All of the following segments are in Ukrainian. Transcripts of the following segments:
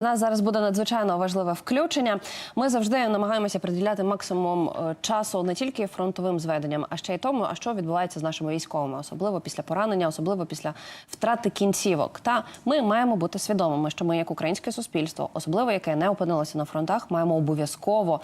У нас зараз буде надзвичайно важливе включення. Ми завжди намагаємося приділяти максимум е, часу не тільки фронтовим зведенням, а ще й тому, а що відбувається з нашими військовими, особливо після поранення, особливо після втрати кінцівок. Та ми маємо бути свідомими, що ми, як українське суспільство, особливо яке не опинилося на фронтах, маємо обов'язково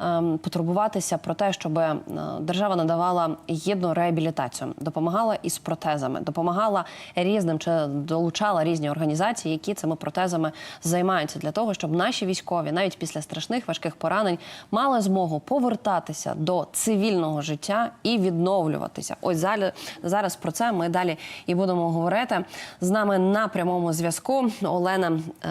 ем, потурбуватися про те, щоб е, держава надавала гідну реабілітацію, допомагала із протезами, допомагала різним чи долучала різні організації, які цими протезами займаються для того, щоб наші військові, навіть після страшних важких поранень, мали змогу повертатися до цивільного життя і відновлюватися. Ось залі- зараз про це ми далі і будемо говорити. З нами на прямому зв'язку Олена е,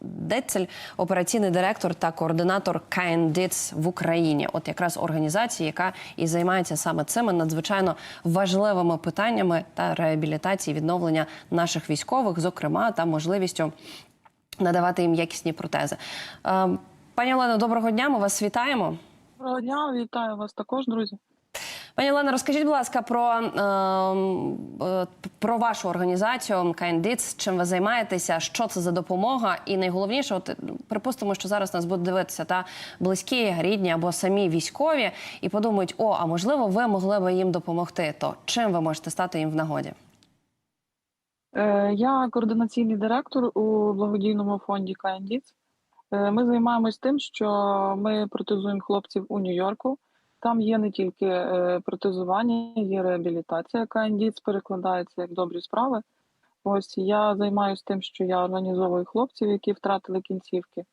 Децель, операційний директор та координатор КНДИЦ в Україні. От якраз організації, яка і займається саме цими надзвичайно важливими питаннями та реабілітації відновлення наших військових, зокрема та можливістю надавати їм якісні протези. Е, Пані Олено, доброго дня. Ми вас вітаємо. Доброго дня, вітаю вас також, друзі. Пані Олено, розкажіть, будь ласка, про, ем, е, про вашу організацію КНДИЦ, чим ви займаєтеся, що це за допомога, і найголовніше, от припустимо, що зараз нас будуть дивитися та близькі, рідні або самі військові, і подумають, о, а можливо, ви могли би їм допомогти. То чим ви можете стати їм в нагоді? Е, Я координаційний директор у благодійному фонді КНДІЦ. Е, Ми займаємось тим, що ми протезуємо хлопців у Нью-Йорку. Там є не тільки е, протезування, є реабілітація. КНДІЦ перекладається як добрі справи. Ось я займаюся тим, що я організовую хлопців, які втратили кінцівки.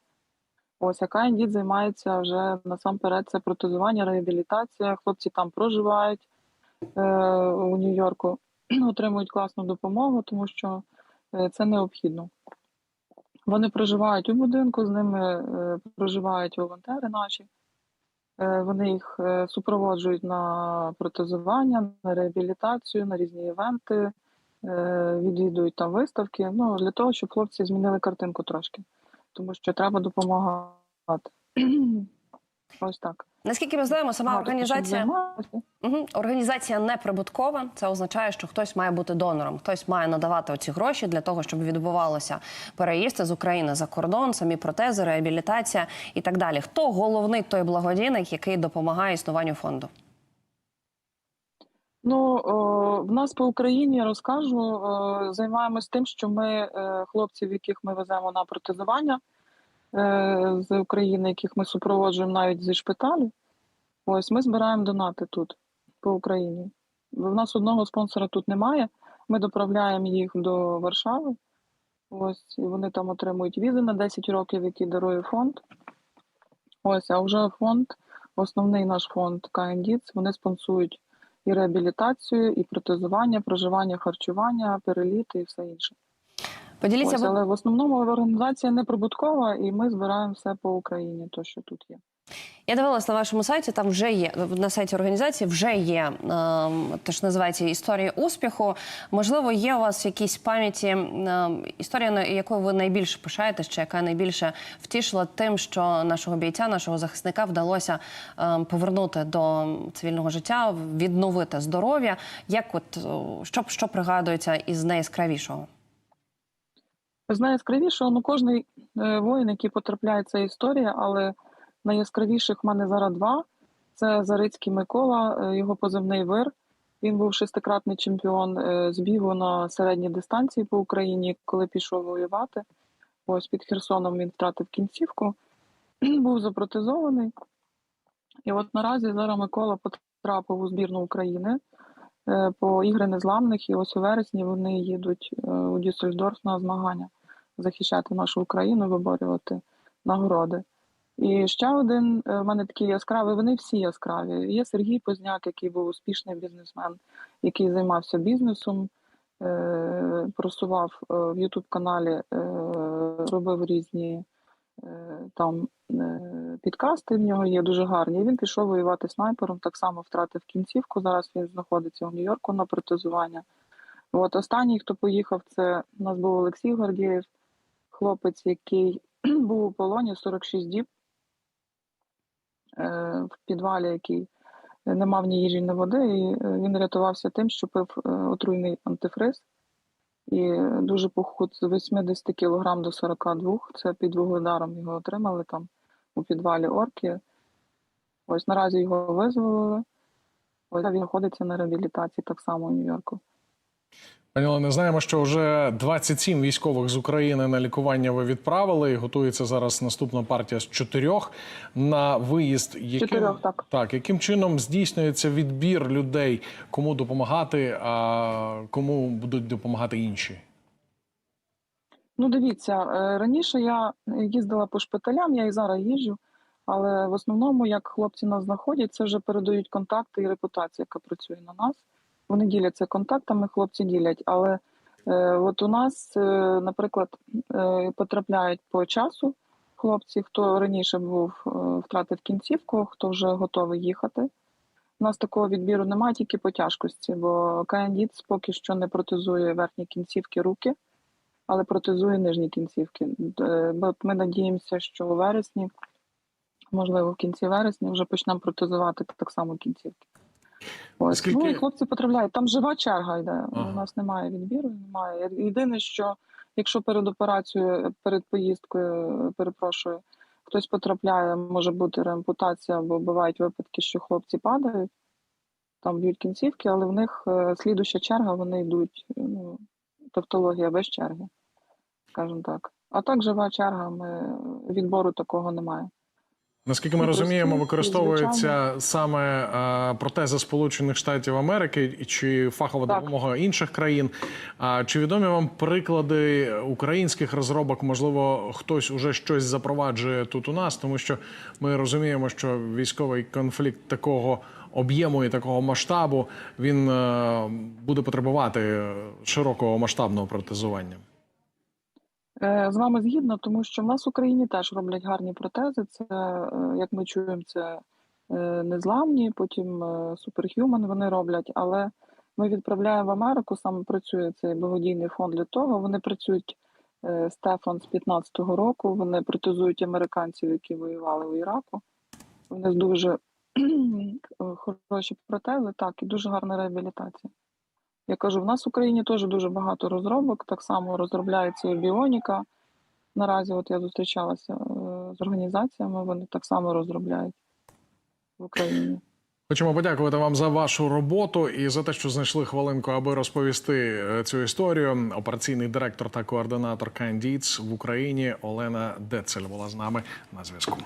Ось а КНДІЦ займається вже насамперед це протезування, реабілітація. Хлопці там проживають е, у Нью-Йорку. отримують класну допомогу, тому що е, це необхідно. Вони проживають у будинку, з ними е, проживають волонтери наші. Е, Вони їх супроводжують на протезування, на реабілітацію, на різні івенти, відвідують там виставки. Ну, для того, щоб хлопці змінили картинку трошки, тому що треба допомагати. Ось так. Наскільки ми знаємо, сама організація. Угу. Організація неприбуткова. Це означає, що хтось має бути донором, хтось має надавати оці гроші для того, щоб відбувалося переїзд з України за кордон, самі протези, реабілітація і так далі. Хто головний той благодійник, який допомагає існуванню фонду? Ну, о, в нас по Україні розкажу. О, займаємось тим, що ми е, хлопців, яких ми веземо на протезування з України, яких ми супроводжуємо навіть зі шпиталю. Ось ми збираємо донати тут по Україні. В нас одного спонсора тут немає. Ми доправляємо їх до Варшави. Ось і вони там отримують візи на 10 років, які дарує фонд. Ось, а вже фонд, основний наш фонд КНДІЦ, вони спонсують і реабілітацію, і протезування, проживання, харчування, переліти і все інше. Поділіться, Ось, але в основному організація неприбуткова, і ми збираємо все по Україні, то що тут є. я дивилась на вашому сайті. Там вже є на сайті організації, вже є ем, те, що називається історія успіху. Можливо, є у вас в якійсь пам'яті ем, історія, на якою ви найбільше пишаєтесь, чи яка найбільше втішила тим, що нашого бійця, нашого захисника вдалося ем, повернути до цивільного життя, відновити здоров'я. Як от що, що пригадується із найяскравішого? З найяскравішого, ну кожний е, воїн, який потрапляє, це історія, але найяскравіших в мене зараз два. Це Зарицький Микола, е, його позивний вир. Він був шестикратний чемпіон е, з бігу на середній дистанції по Україні, коли пішов воювати. Ось під Херсоном він втратив кінцівку, був запротезований. І от наразі зараз Микола потрапив у збірну України по ігри незламних, і ось у вересні вони їдуть е, у Дюссельдорф на змагання захищати нашу Україну, виборювати нагороди. І ще один е, в мене такий яскравий, вони всі яскраві. Є Сергій Позняк, який був успішний бізнесмен, який займався бізнесом, е, просував е, в Ютуб-каналі, е, робив різні е, там е, підкасти. В нього є дуже гарні. Він пішов воювати снайпером, так само втратив кінцівку. Зараз він знаходиться у Нью-Йорку на протезування. От останній, хто поїхав, це у нас був Олексій Гордієв, хлопець, який був у полоні 46 діб е, в підвалі, який не мав ні їжі, ні води, і е, він рятувався тим, що пив е, отруйний антифриз. І дуже похуд з 80 кг до 42. Це під вугледаром його отримали там у підвалі орки. Ось наразі його визволили. Ось він знаходиться на реабілітації так само у Нью-Йорку. Пані Олено, знаємо, що вже 27 військових з України на лікування ви відправили. І готується зараз наступна партія з чотирьох на виїзд. Яким, Чотирьох, так. так, яким чином здійснюється відбір людей, кому допомагати, а кому будуть допомагати інші? Ну, дивіться, е, раніше я їздила по шпиталям, я і зараз їжджу, але в основному, як хлопці нас знаходять, це вже передають контакти і репутація, яка працює на нас. Вони діляться контактами, хлопці ділять. Але е, от у нас, е, наприклад, е, потрапляють по часу хлопці, хто раніше був, е, втратив кінцівку, хто вже готовий їхати. У нас такого відбіру немає тільки по тяжкості, бо Каєндіц поки що не протезує верхні кінцівки руки але протезує нижні кінцівки. Е, бо Ми надіємося, що у вересні, можливо, в кінці вересня вже почнемо протезувати так само кінцівки. Ось. Скільки- Ну і хлопці потрапляють. Там жива черга йде. Ага. У нас немає відбіру, немає. Єдине, що якщо перед операцією, перед поїздкою, перепрошую, хтось потрапляє, може бути реампутація, або бувають випадки, що хлопці падають, там б'ють кінцівки, але в них е, слідуща черга, вони йдуть. Ну, тавтологія без черги, скажімо так. А так жива черга, ми відбору такого немає. Наскільки ми Ну, розуміємо, прості, використовуються саме протези Сполучених Штатів Америки чи фахова Так. допомога інших країн. А чи відомі вам приклади українських розробок? Можливо, хтось уже щось запроваджує тут у нас, тому що ми розуміємо, що військовий конфлікт такого об'єму і такого масштабу він е, буде потребувати широкого масштабного протезування. Е, З вами згідно, тому що в нас в Україні теж роблять гарні протези. Це, е, як ми чуємо, це е, незламні, потім Superhuman вони роблять, але ми відправляємо в Америку, саме працює цей благодійний фонд для того. Вони працюють Стефан з 15-го року, вони протезують американців, які воювали в Іраку. Вони дуже хороші протези, так, і дуже гарна реабілітація. Я кажу, в нас в Україні теж дуже багато розробок. Так само розробляється і біоніка. Наразі от я зустрічалася е, з організаціями, вони так само розробляють в Україні. Хочемо подякувати вам за вашу роботу і за те, що знайшли хвилинку, аби розповісти е, цю історію. Операційний директор та координатор Кандіц в Україні Олена Децель була з нами на зв'язку.